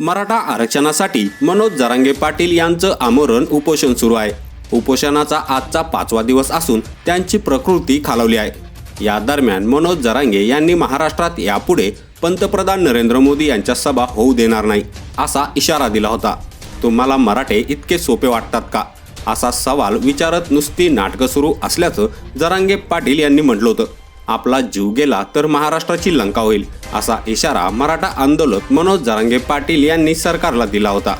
मराठा आरक्षणासाठी मनोज जरांगे पाटील यांचं आमरण उपोषण सुरू आहे. उपोषणाचा आजचा पाचवा दिवस असून त्यांची प्रकृती खालावली आहे. या दरम्यान मनोज जरांगे यांनी महाराष्ट्रात यापुढे पंतप्रधान नरेंद्र मोदी यांच्या सभा होऊ देणार नाही असा इशारा दिला होता. तुम्हाला मराठे इतके सोपे वाटतात का? असा सवाल विचारत नुसती नाटकं सुरू असल्याचं जरांगे पाटील यांनी म्हटलं होतं. आपला जीव गेला तर महाराष्ट्राची लंका होईल असा इशारा मराठा आंदोलक मनोज जरांगे पाटील यांनी सरकारला दिला होता.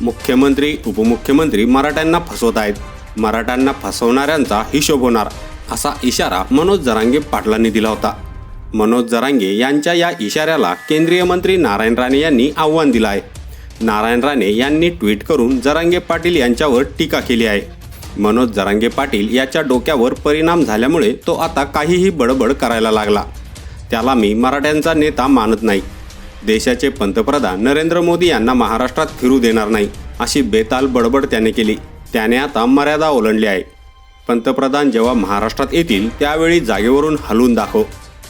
मुख्यमंत्री उपमुख्यमंत्री मराठ्यांना फसवत आहेत. मराठ्यांना फसवणाऱ्यांचा हिशोब होणार असा इशारा मनोज जरांगे पाटलांनी दिला होता. मनोज जरांगे यांच्या या इशाऱ्याला केंद्रीय मंत्री नारायण राणे यांनी आव्हान दिलं आहे. नारायण राणे यांनी ट्विट करून जरांगे पाटील यांच्यावर टीका केली आहे. मनोज जरांगे पाटील याच्या डोक्यावर परिणाम झाल्यामुळे तो आता काहीही बडबड करायला लागला. त्याला मी मराठ्यांचा नेता मानत नाही. देशाचे पंतप्रधान नरेंद्र मोदी यांना महाराष्ट्रात फिरू देणार नाही अशी बेताल बडबड त्याने केली. त्याने आता मर्यादा ओलांडली आहे. पंतप्रधान जेव्हा महाराष्ट्रात येतील त्यावेळी जागेवरून हलवून दाखव.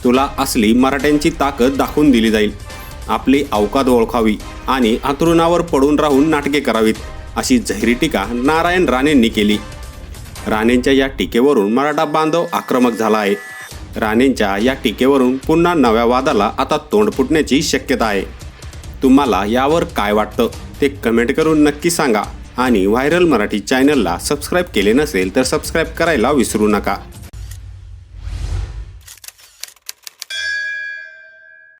तुला असली मराठ्यांची ताकद दाखवून दिली जाईल. आपली अवकाद ओळखावी आणि अंथरुणावर पडून राहून नाटके करावीत अशी जहिरी टीका नारायण राणेंनी केली. राणेंच्या या टीकेवरून मराठा बांधव आक्रमक झाला आहे. राणेंच्या या टीकेवरून पुन्हा नव्या वादाला आता तोंड फुटण्याची शक्यता आहे. तुम्हाला यावर काय वाटतं? ते कमेंट करून नक्की सांगा. आणि व्हायरल मराठी चॅनलला सबस्क्राईब केले नसेल तर सबस्क्राईब करायला विसरू नका.